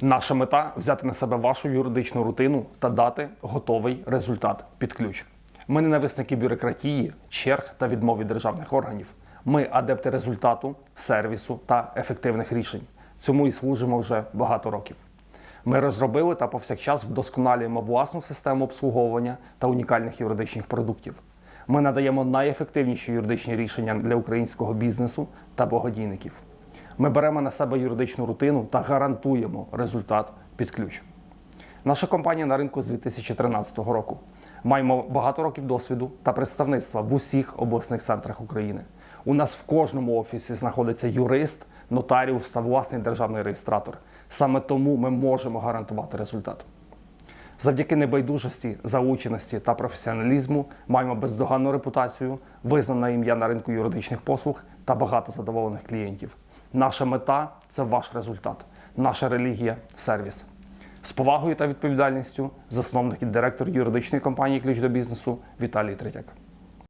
Наша мета взяти на себе вашу юридичну рутину та дати готовий результат під ключ. Ми ненависники бюрократії, черг та відмов від державних органів. Ми адепти результату, сервісу та ефективних рішень. Цьому і служимо вже багато років. Ми розробили та повсякчас вдосконалюємо власну систему обслуговування та унікальних юридичних продуктів. Ми надаємо найефективніші юридичні рішення для українського бізнесу та благодійників. Ми беремо на себе юридичну рутину та гарантуємо результат під ключ. Наша компанія на ринку з 2013 року. Маємо багато років досвіду та представництва в усіх обласних центрах України. У нас в кожному офісі знаходиться юрист, нотаріус та власний державний реєстратор. Саме тому ми можемо гарантувати результат. Завдяки небайдужості, залученості та професіоналізму маємо бездоганну репутацію, визнане ім'я на ринку юридичних послуг та багато задоволених клієнтів. Наша мета це ваш результат, наша релігія сервіс. З повагою та відповідальністю засновник і директор юридичної компанії Ключ до бізнесу Віталій Третяк.